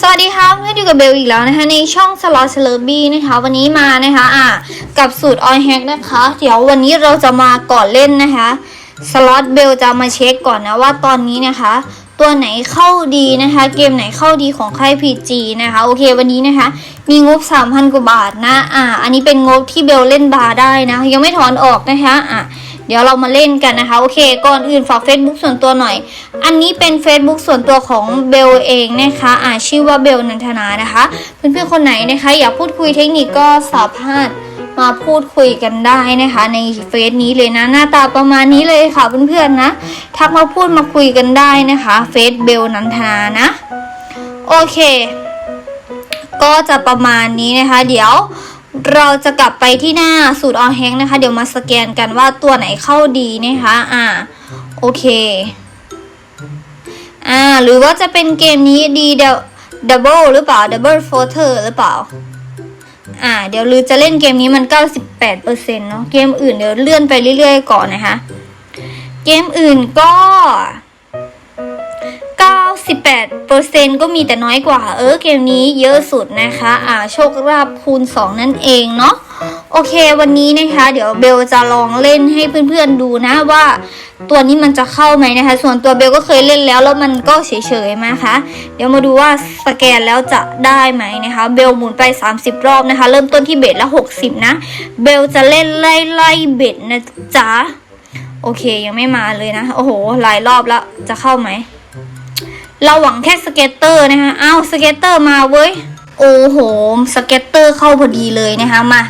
สวัสดีค่ะเพื่อนอยู่กับเบลอีกแล้วนะคะในช่องสล็อตเซเลบี้นะคะวันนี้มานะคะอะกับสูตรออยแฮกนะคะ เดี๋ยววันนี้เราจะมาก่อนเล่นนะคะสล็อตเบลจะมาเช็คก่อนนะว่าตอนนี้นะคะ ตัวไหนเข้าดีนะคะ เกมไหนเข้าดีของค่าย PG นะคะโอเควันนี้นะคะ มีงบ 3,000 กว่าบาทนะอะอันนี้เป็นงบที่เบลเล่นบาร์ได้นะ ยังไม่ถอนออกนะคะอะ ดี๋ยวเรามาเล่นกันนะคะ โอเค ก่อนอื่นฝาก Facebook ส่วนตัวหน่อย อันนี้เป็น Facebook ส่วนตัวของเบลเองนะคะอ่าชื่อว่าเบลนันทนานะคะ เพื่อนๆคนไหนนะคะ อยากพูดคุยเทคนิคก็สามารถมาพูดคุยกันได้นะคะ ในเฟซนี้เลยนะ หน้าตาประมาณนี้เลยค่ะเพื่อนๆนะ ทักมาพูดมาคุยกันได้นะคะเฟซเบลนันทนานะ โอเค ก็จะประมาณนี้นะคะ เดี๋ยว เราจะกลับไปที่หน้าสูตรออแฮงนะคะ เดี๋ยวมาสแกนกันว่าตัวไหนเข้าดีนะคะ อ่า โอเค อ่า หรือว่าจะเป็นเกมนี้ดีเดับเบิลหรือเปล่าดับเบิลโฟเทอร์หรือเปล่า อ่า เดี๋ยวลือจะเล่นเกมนี้มัน 98%เนาะ เกมอื่นเดี๋ยวเลื่อนไปเรื่อยๆก่อนนะคะ เกมอื่นก็ 98%ก็มีแต่น้อยกว่า เออเกมนี้เยอะสุดนะคะ อ่าโชคลาภคูณ 2 นั่นเองเนาะโอเควันนี้นะคะ เดี๋ยวเบลจะลองเล่นให้เพื่อนๆดูนะว่าตัวนี้มันจะเข้าไหมนะคะ ส่วนตัวเบลก็เคยเล่นแล้วแล้วมันก็เฉยๆนะคะเดี๋ยวมาดูว่าสแกนแล้วจะได้ไหมนะคะ เบลหมุนไป 30 รอบนะคะ เริ่มต้นที่เบ็ดละ 60 นะ เบลจะเล่นไล่ไล่เบ็ดนะจ๊ะโอเคยังไม่มาเลยนะ โอ้โหหลายรอบแล้วจะเข้าไหม เราหวังแค่สเก็ตเตอร์นะคะอ้าวสเก็ตเตอร์มาเว้ย โอ้โห สเก็ตเตอร์เข้าพอดีเลยนะคะมา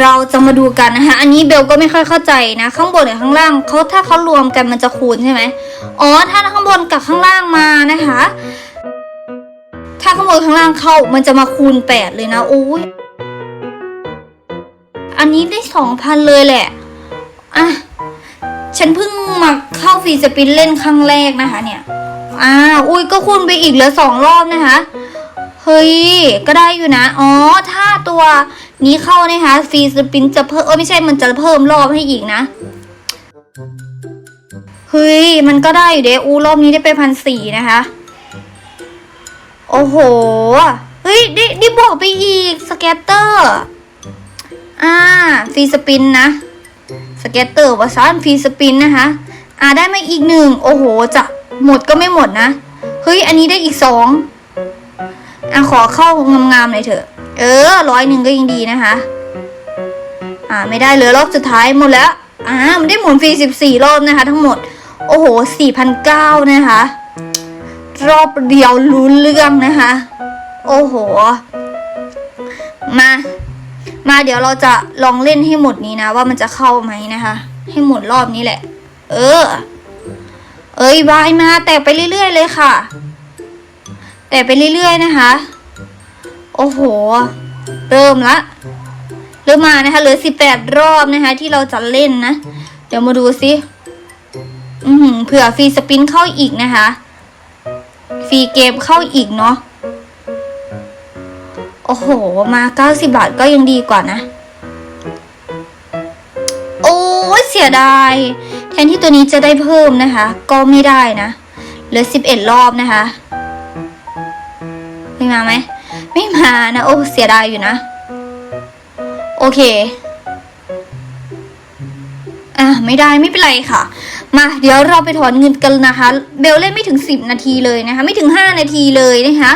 เราจะมาดูกันนะคะ อันนี้เบลก็ไม่ค่อยเข้าใจนะ ข้างบนกับข้างล่างเขาถ้าเขารวมกันมันจะคูณใช่ไหมอ๋อ ถ้าข้างบนกับข้างล่างมานะคะ ถ้าข้างบนข้างล่างเข้ามันจะมาคูณแปดเลยนะโอ้ยอันนี้ได้สองพันเลยแหละ อะ ฉันเพิ่งมาเข้าฟรีสปินเล่นครั้งแรกนะคะ เนี่ย อ่า อุ้ยก็คูณไปอีกเหลือสองรอบนะคะ เฮ้ย ก็ได้อยู่นะ อ๋อ ถ้าตัวนี้เข้านะคะฟรีสปินจะเพิ่มเออไม่ใช่มันจะเพิ่มรอบให้อีกนะ เฮ้ย มันก็ได้อยู่เด้อูรอบนี้ได้ไปพันสี่นะคะ โอ้โห เฮ้ยได้ได้บวกไปอีกสแกตเตอร์ อ่าฟรีสปินนะ สเก็ตเตอร์วาซานฟรีสปินนะคะอ่าได้มาอีกหนึ่งโอ้โห จะหมดก็ไม่หมดนะ เฮ้ย อันนี้ได้อีกสองอะขอเข้างามๆหน่อยเถอะ เออร้อยหนึ่งก็ยังดีนะคะ อ่าไม่ได้เหลือรอบสุดท้ายหมดแล้ว อ่ามันได้หมุนฟรีสิบสี่รอบนะคะ ทั้งหมด โอ้โหสี่พันเก้านะคะ รอบเดียวลุ้นเรื่องนะคะ โอ้โห มา มาเดี๋ยวเราจะลองเล่นให้หมดนี้นะ ว่ามันจะเข้าไหมนะคะ ให้หมดรอบนี้แหละ เออ เอ้ยบายมาแต่ไปเรื่อยๆเลยค่ะ แต่ไปเรื่อยๆนะคะ โอ้โห เริ่มละเริ่มมานะคะเหลือสิบแปดรอบนะคะ ที่เราจะเล่นนะ เดี๋ยวมาดูสิอือหือเผื่อฟรีสปินเข้าอีกนะคะ ฟรีเกมเข้าอีกเนาะ อ้โห มาเก้าสิบาทก็ยังดีกว่านะ โอ้เสียดาย แทนที่ตัวนี้จะได้เพิ่มนะคะ ก็ไม่ได้นะ เหลือสิบเอ็ดรอบนะคะไม่มาไหม ไม่มานะ โอ้ เสียดายอยู่นะ โอเค อะ ไม่ได้ไม่เป็นไรค่ะ มาเดี๋ยวเราไปถอนเงินกันนะคะ เบลเล่นไม่ถึง 10 นาทีเลยนะคะ ไม่ถึง 5 นาทีเลยนะคะ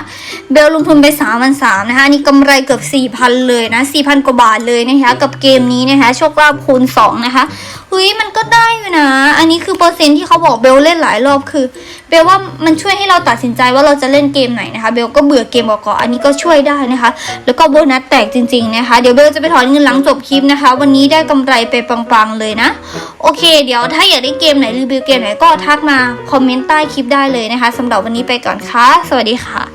เบลลงทุนไป3วัน3นะคะนี่กำไรเกือบ 4,000 เลยนะ 4,000 กว่าบาทเลยนะคะ กับเกมนี้นะคะ โชคลาภคูณ 2 นะคะเฮ้ยมันก็ได้อยู่นะ อันนี้คือเปอร์เซ็นต์ที่เขาบอกเบลเล่นหลายรอบคือเบลว่ามันช่วยให้เราตัดสินใจว่าเราจะเล่นเกมไหนนะคะ เบลก็เบื่อเกมก่อนๆอันนี้ก็ช่วยได้นะคะ แล้วก็โบนัสแตกจริง ๆนะคะ เดี๋ยวเบลจะไปถอนเงินหลังจบคลิปนะคะ วันนี้ได้กำไรไปปังๆเลยนะ โอเค เดี๋ยวถ้าอยากได้เกมไหนรีวิวเกมไหนก็ทักมาคอมเมนต์ใต้คลิปได้เลยนะคะสำหรับวันนี้ไปก่อนค่ะ สวัสดีค่ะ